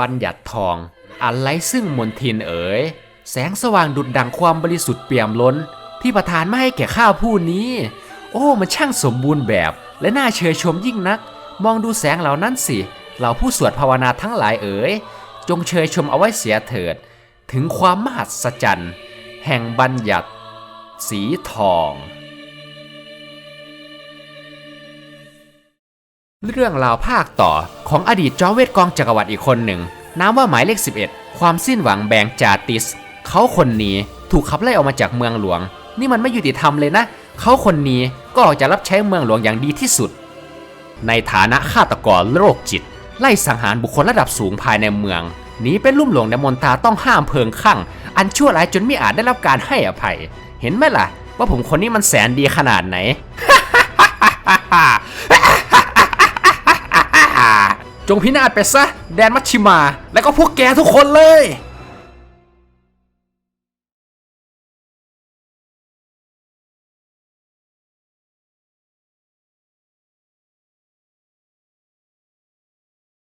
บัญญัติทอง อันไร้ซึ่งมนทินเอ๋ย แสงสว่างดุดดังความบริสุทธิ์เปี่ยมล้น ที่ประทานมาให้แก่ข้าผู้นี้ โอ้ มันช่างสมบูรณ์แบบ และน่าเชยชมยิ่งนัก มองดูแสงเหล่านั้นสิ เหล่าผู้สวดภาวนาทั้งหลายเอ๋ย จงเชยชมเอาไว้เสียเถิด ถึงความมหัศจรรย์ แห่งบัญญัติ สีทอง เรื่องราวภาคต่อของอดีตจอมเวทกองจักรวรรดิอีกคนหนึ่งนามว่าหมายเลข 11 ความสิ้นหวังแบงจาติส เขาคนนี้ถูกขับไล่ออกมาจากเมืองหลวง นี่มันไม่ยุติธรรมเลยนะ เขาคนนี้ก็ออกจะรับใช้เมืองหลวงอย่างดีที่สุด ในฐานะฆาตกรโรคจิต ไล่สังหารบุคคลระดับสูงภายในเมืองหนีเป็นลุ่มหลงในมนตาต้องห้ามเพิงข้างอันชั่วร้ายจนไม่อาจได้รับการให้อภัย เห็นไหมล่ะ ว่าผมคนนี้มันแสนดีขนาดไหน จงพินาศไปซะ แดนมัชชิมา และก็พวกแกทุกคนเลย